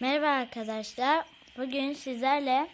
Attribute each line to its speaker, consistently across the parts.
Speaker 1: Merhaba arkadaşlar. Bugün sizlerle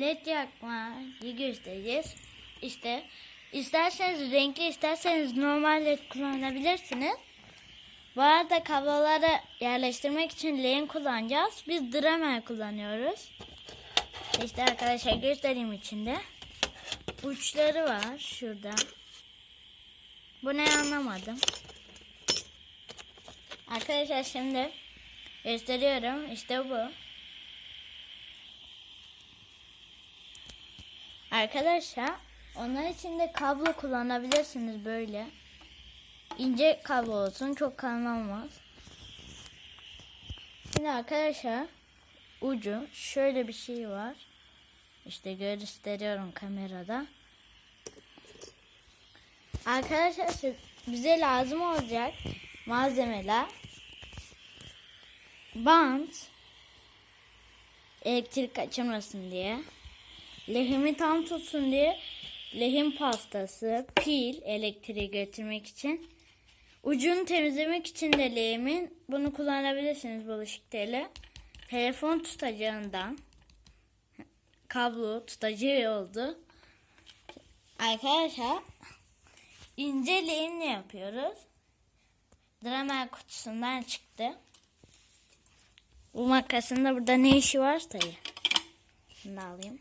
Speaker 1: led yakmayı göstereceğiz. İşte isterseniz renkli isterseniz normal led kullanabilirsiniz. Bu arada kabloları yerleştirmek için len kullanacağız. Biz Dremel kullanıyoruz. İşte arkadaşlar göstereyim içinde. Uçları var şurada. Bu ne anlamadım. Arkadaşlar şimdi gösteriyorum. İşte bu. Arkadaşlar onlar için de kablo kullanabilirsiniz böyle. İnce kablo olsun çok kalın olmaz. Şimdi arkadaşlar ucu şöyle bir şey var. İşte gösteriyorum kamerada. Arkadaşlar bize lazım olacak malzemeler bant. Elektrik kaçırmasın diye. Lehimi tam tutsun diye. Lehim pastası pil elektriği götürmek için. Ucunu temizlemek için de lehimin bunu kullanabilirsiniz bulaşık teli. Telefon tutacağından. Kablo tutacağı oldu arkadaşlar ince lehimle yapıyoruz? Dremel kutusundan çıktı. Bu makasın da burada ne işi var dayı? Şunu alayım.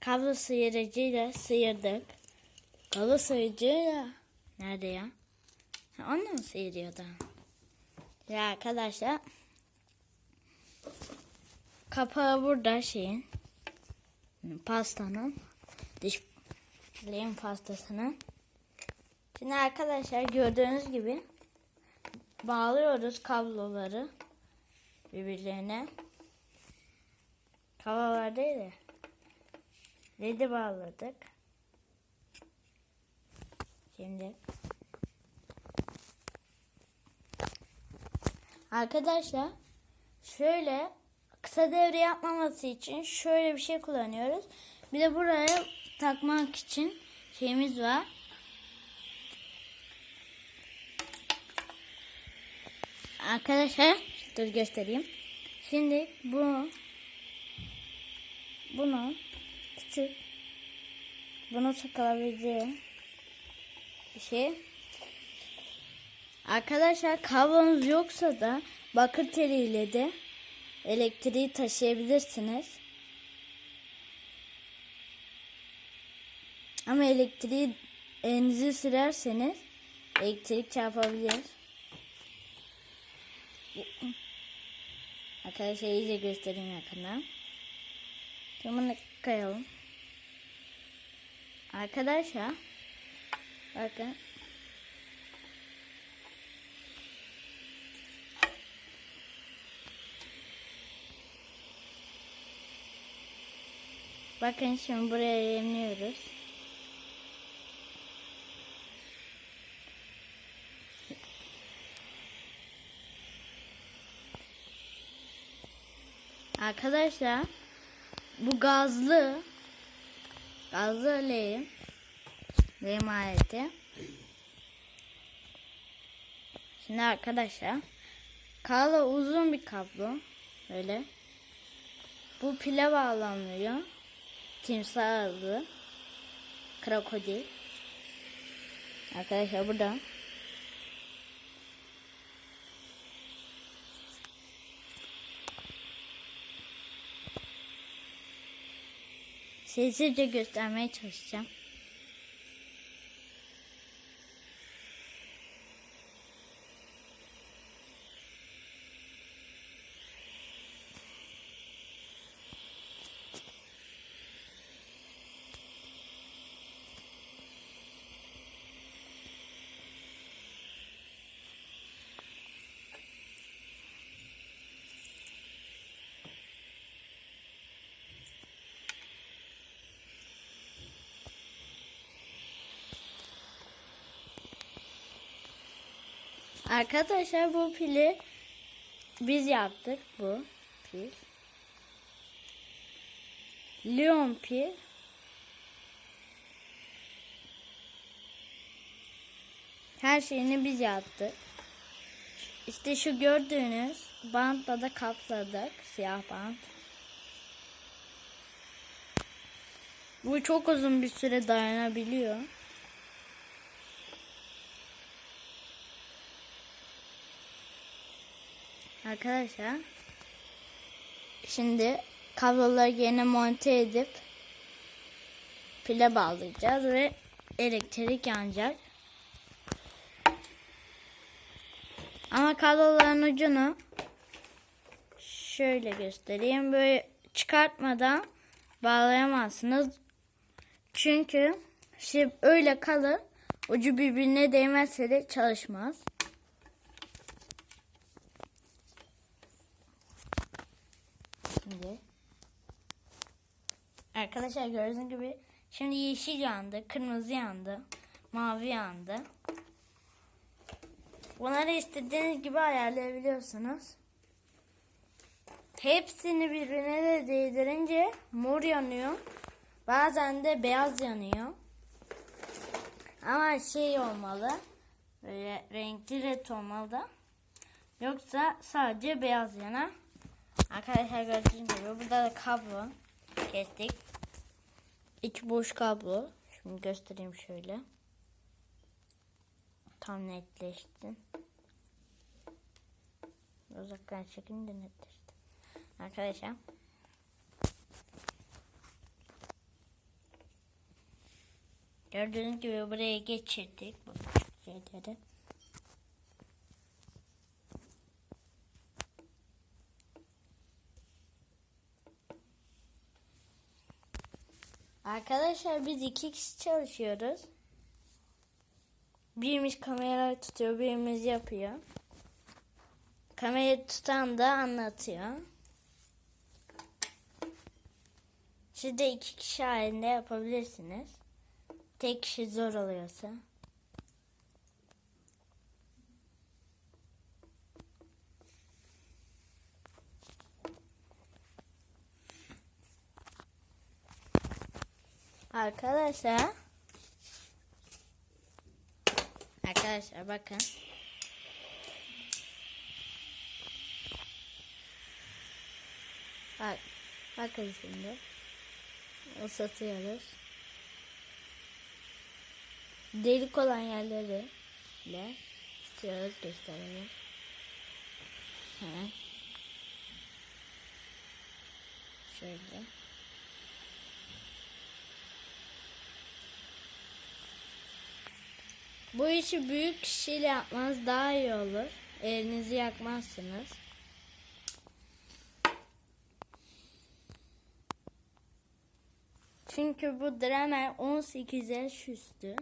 Speaker 1: Kablo sıyırıcıyla sıyırdık. Kablo sıyırıcıyla nerede ya? Ha, onunla mı sıyırıyordu? Ya arkadaşlar kapağı burada şeyin pastanın diş lehim pastasının Şimdi arkadaşlar gördüğünüz gibi bağlıyoruz kabloları birbirlerine. De ledi bağladık. Şimdi arkadaşlar şöyle kısa devre yapmaması için şöyle bir şey kullanıyoruz. Bir de buraya takmak için şeyimiz var. Arkadaşlar dur göstereyim. Şimdi bu bunu küçük bunu takılabileceği bir şey. Arkadaşlar kablonuz yoksa da bakır teliyle de elektriği taşıyabilirsiniz. Ama elektriği elinizi sürerseniz elektrik çarpabilir. Arkadaşlar iyice göstereyim yakından. Bunu kayalım. Arkadaşlar bakın Bakın şimdi buraya yemliyoruz. Arkadaşlar bu gazlı gazlı lehim lehim aleti. Şimdi arkadaşlar kablo uzun bir kablo böyle. Bu pile bağlanıyor. Timsah ağzı. Krokodil. Arkadaşlar burada. Sessizce göstermeye çalışacağım. Arkadaşlar bu pili biz yaptık bu pil. Lion pil. Her şeyini biz yaptık. İşte şu gördüğünüz bantla da kapladık. Siyah bant. Bu çok uzun bir süre dayanabiliyor. Arkadaşlar şimdi kabloları yerine monte edip pile bağlayacağız ve elektrik yanacak. Ama kabloların ucunu şöyle göstereyim. Böyle çıkartmadan bağlayamazsınız. Çünkü şey öyle kalır. Ucu birbirine değmezse de çalışmaz. Şimdi Arkadaşlar gördüğünüz gibi şimdi yeşil yandı, kırmızı yandı, mavi yandı. Bunları istediğiniz gibi ayarlayabiliyorsunuz. Hepsini birbirine de değdirince mor yanıyor. Bazen de beyaz yanıyor. Ama şey olmalı. Böyle renkli red olmalı. Yoksa sadece beyaz yanar. Arkadaşlar gördüğünüz gibi burada da kablo kestik. İç boş kablo. Şimdi göstereyim şöyle. Tam netleşti. Uzaktan çekin de netleşti. Arkadaşlar. Gördüğünüz gibi buraya geçirdik bu şeyleri. Arkadaşlar biz iki kişi çalışıyoruz. Birimiz kamerayı tutuyor, birimiz yapıyor. Kamerayı tutan da anlatıyor. Siz de iki kişi halinde yapabilirsiniz. Tek kişi zor oluyorsa. Arkadaşlar Arkadaşlar bakın. Bak, bakın şimdi. Isıtıyoruz. Delik olan yerleri ile istiyoruz gösterelim. Hemen. Şöyle. Bu işi büyük kişiyle yapmanız daha iyi olur. Elinizi yakmazsınız. Çünkü bu Dremel 18 yaş üstü.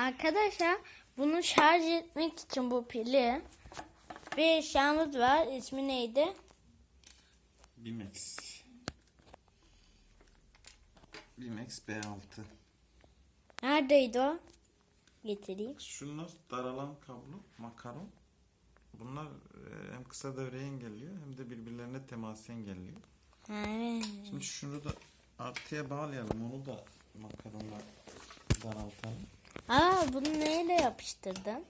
Speaker 1: Arkadaşlar bunu şarj etmek için bu pili bir eşyamız var. İsmi neydi?
Speaker 2: Bimex. Bimex B6.
Speaker 1: Neredeydi o? Getireyim.
Speaker 2: Şunlar daralan kablo, makaron. Bunlar e, hem kısa devreyi engelliyor hem de birbirlerine teması engelliyor.
Speaker 1: Evet.
Speaker 2: Şimdi şunu da artıya bağlayalım. Onu da makaronla daraltalım.
Speaker 1: Aa bunu neyle yapıştırdın?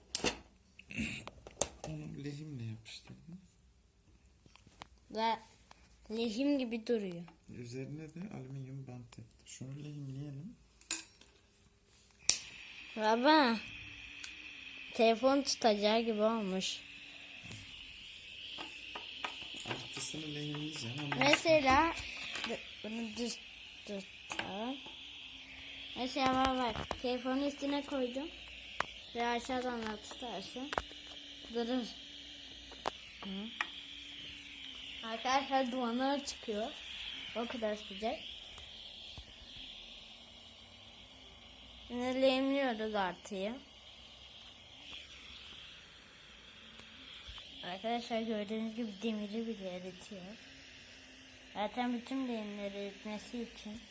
Speaker 2: Onu lehimle yapıştırdım.
Speaker 1: Ve lehim gibi duruyor.
Speaker 2: Üzerine de alüminyum bant ettim. Şunu lehimleyelim.
Speaker 1: Baba. Telefon tutacağı gibi olmuş.
Speaker 2: Artısını lehimleyeceğim
Speaker 1: Mesela bunu düz tutalım. Mesela bak, telefonu üstüne koydum. Ve aşağıdan da tutarsın. Durur. Hı. Arkadaşlar dumanlar çıkıyor. O kadar sıcak. Şimdi lehimliyoruz artıyı. Arkadaşlar gördüğünüz gibi demiri bile eritiyor. Zaten bütün lehimleri eritmesi için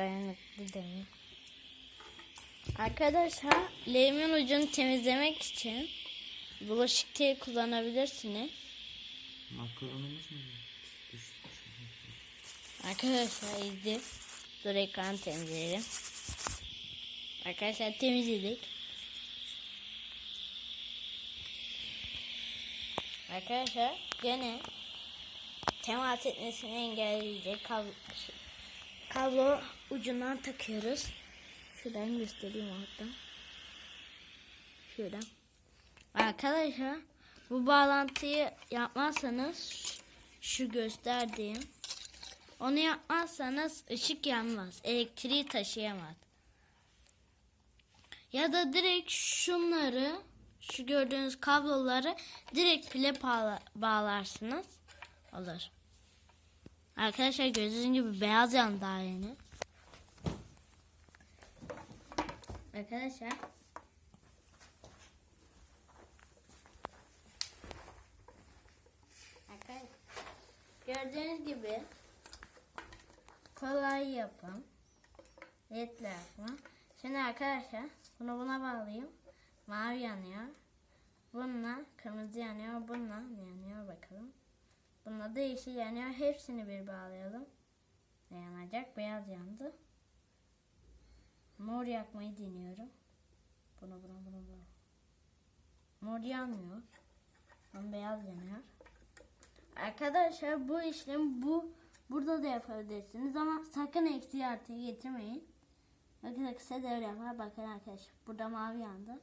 Speaker 1: dayanıklı demir. Arkadaşlar leğimin ucunu temizlemek için bulaşık tığı kullanabilirsiniz.
Speaker 2: Makaronumuz mu?
Speaker 1: Arkadaşlar izle. Dur ekranı temizleyelim. Arkadaşlar temizledik. Arkadaşlar gene temas etmesini engelleyecek kablo, kablo ucundan takıyoruz. Şuradan göstereyim hatta. Şuradan. Arkadaşlar bu bağlantıyı yapmazsanız şu gösterdiğim onu yapmazsanız ışık yanmaz. Elektriği taşıyamaz. Ya da direkt şunları şu gördüğünüz kabloları direkt pile bağla- bağlarsınız. Olur. Arkadaşlar gördüğünüz gibi beyaz yandı daha yeni. Arkadaşlar gördüğünüz gibi kolay yapım. Yetle yapma. Şimdi arkadaşlar bunu buna bağlayayım. Mavi yanıyor. Bununla kırmızı yanıyor. Bununla ne yanıyor bakalım. Bununla da yeşil yanıyor. Hepsini bir bağlayalım. Ne yanacak? Beyaz yandı. Mor yakmayı deniyorum. Bunu bunu bunu bunu. Mor yanmıyor. Ama beyaz yanıyor. Arkadaşlar bu işlem bu burada da yapabilirsiniz ama sakın eksi artıyı getirmeyin. Yoksa kısa devre yapar. Bakın arkadaşlar burada mavi yandı.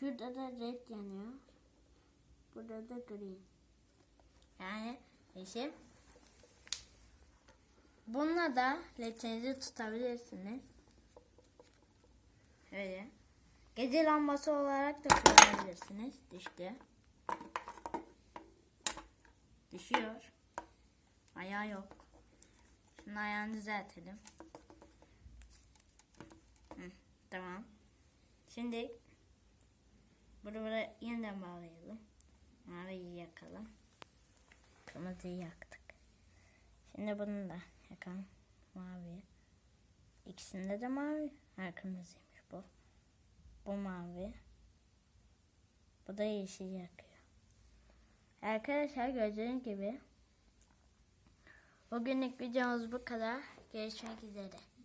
Speaker 1: Şurada da red yanıyor. Burada da green. Yani yeşil. Bununla da ledinizi tutabilirsiniz. Öyle. Gece lambası olarak da kullanabilirsiniz. Düştü. Düşüyor. Ayağı yok. Şunun ayağını düzeltelim. Hı, tamam. Şimdi bunu buraya yeniden bağlayalım. Maviyi yakalım. Kırmızıyı yaktık. Şimdi bunu da yakalım. Mavi. İkisinde de mavi. Ha kırmızıymış bu. Bu mavi. Bu da yeşil yakıyor. Arkadaşlar gördüğünüz gibi bugünlük videomuz bu kadar. Görüşmek üzere.